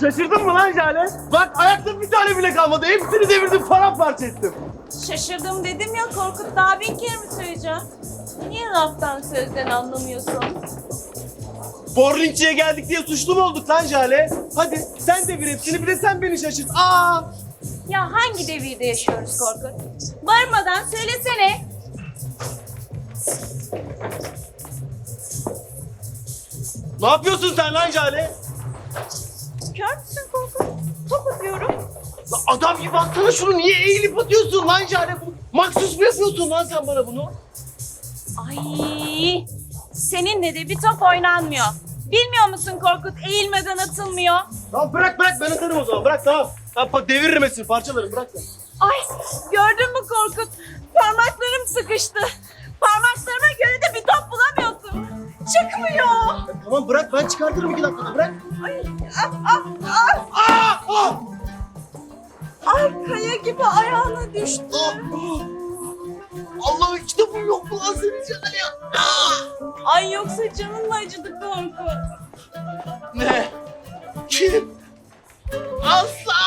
Şaşırdın mı lan Jale? Bak ayakta bir tane bile kalmadı. Hepsini devirdim paramparça ettim. Şaşırdım dedim ya Korkut daha bin kere mi söyleyeceğim? Niye laftan sözden anlamıyorsun? Borlinkçiye geldik diye suçlu mu olduk lan Jale? Hadi sen devir hepsini bir de sen beni şaşırt. Aa! Ya hangi devirde yaşıyoruz Korkut? Varmadan söylesene. Ne yapıyorsun sen lan Jale? Lan adam gibi atsana şunu niye eğilip atıyorsun lan Jale? Bu- Maksus mu yapıyorsun lan sen bana bunu? Ay, seninle de bir top oynanmıyor. Bilmiyor musun Korkut eğilmeden atılmıyor. Tamam bırak bırak ben atarım o zaman bırak tamam. Tamam bak deviririm hepsini parçalarım bırak sen. Ay gördün mü Korkut? Parmaklarım sıkıştı. Parmaklarıma göre de bir top bulamıyorsun. Çıkmıyor. Tamam bırak ben çıkartırım iki dakikada bırak. Ay, ah, ah, ah. Aa! Ah! Ay kaya gibi ayağına düştü. Ah! Allah'ım kitabım yok mu lan senin Jale ya? Ay yoksa canın mı acıdı Korkut? Ne? Kim? Aslı!